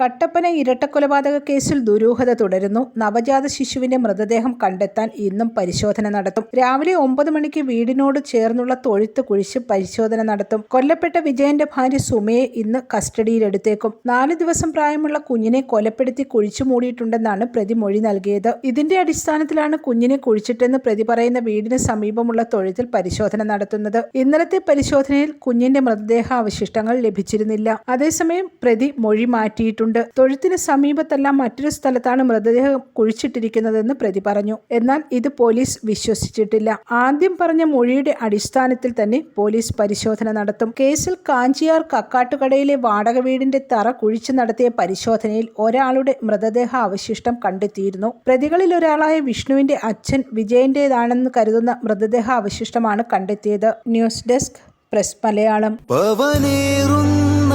കട്ടപ്പന ഇരട്ടക്കൊലപാതക കേസിൽ ദുരൂഹത തുടരുന്നു. നവജാത ശിശുവിന്റെ മൃതദേഹം കണ്ടെത്താൻ ഇന്നും പരിശോധന നടത്തും. രാവിലെ ഒമ്പത് മണിക്ക് വീടിനോട് ചേർന്നുള്ള തൊഴുത്ത് കുഴിച്ച് പരിശോധന നടത്തും. കൊല്ലപ്പെട്ട വിജയന്റെ ഭാര്യ സുമയെ ഇന്ന് കസ്റ്റഡിയിലെടുത്തേക്കും. നാല് ദിവസം പ്രായമുള്ള കുഞ്ഞിനെ കൊലപ്പെടുത്തി കുഴിച്ചു മൂടിയിട്ടുണ്ടെന്നാണ് പ്രതി മൊഴി നൽകിയത്. ഇതിന്റെ അടിസ്ഥാനത്തിലാണ് കുഞ്ഞിനെ കുഴിച്ചിട്ടെന്ന് പ്രതി പറയുന്ന വീടിന് സമീപമുള്ള തൊഴുത്തിൽ പരിശോധന നടത്തുന്നത്. ഇന്നലത്തെ പരിശോധനയിൽ കുഞ്ഞിന്റെ മൃതദേഹാവശിഷ്ടങ്ങൾ ലഭിച്ചിരുന്നില്ല. അതേസമയം പ്രതി മൊഴി മാറ്റിയിട്ടുണ്ട്. തൊഴുത്തിന് സമീപത്തല്ല മറ്റൊരു സ്ഥലത്താണ് മൃതദേഹം കുഴിച്ചിട്ടിരിക്കുന്നതെന്ന് പ്രതി പറഞ്ഞു. എന്നാൽ ഇത് പോലീസ് വിശ്വസിച്ചിട്ടില്ല. ആദ്യം പറഞ്ഞ മൊഴിയുടെ അടിസ്ഥാനത്തിൽ തന്നെ പോലീസ് പരിശോധന നടത്തും. കേസിൽ കാഞ്ചിയാർ കക്കാട്ടുകടയിലെ വാടക വീടിന്റെ തറ കുഴിച്ചു നടത്തിയ പരിശോധനയിൽ ഒരാളുടെ മൃതദേഹ അവശിഷ്ടം കണ്ടെത്തിയിരുന്നു. പ്രതികളിൽ ഒരാളായ വിഷ്ണുവിന്റെ അച്ഛൻ വിജയന്റേതാണെന്ന് കരുതുന്ന മൃതദേഹ അവശിഷ്ടമാണ് കണ്ടെത്തിയത്. News desk press Malayalam. പവനേറുന്ന